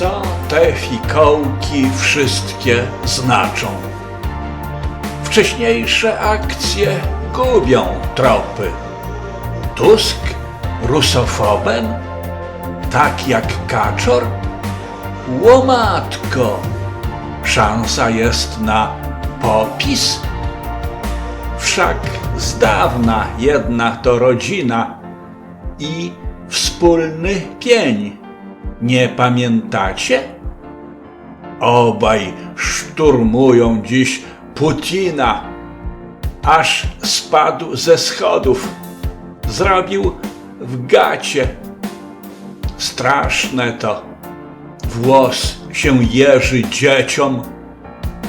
Co te fikołki wszystkie znaczą? Wcześniejsze akcje gubią tropy. Tusk rusofobem? Tak jak kaczor? Łomatko! Szansa jest na popis? Wszak z dawna jedna to rodzina i wspólny pień. Nie pamiętacie? Obaj szturmują dziś Putina, aż spadł ze schodów. Zrobił w gacie. Straszne to. Włos się jeży dzieciom.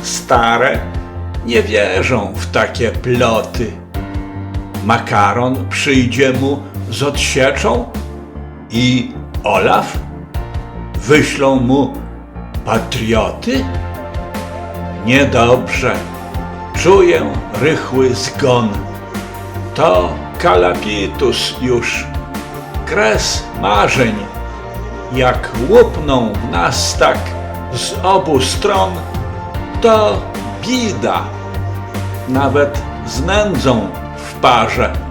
Stare nie wierzą w takie ploty. Makaron przyjdzie mu z odsieczą i Olaf wyślą mu patrioty? Niedobrze. Czuję rychły zgon. To kalapitus już. Kres marzeń. Jak łupną w nas tak z obu stron, to bida. Nawet z nędzą w parze.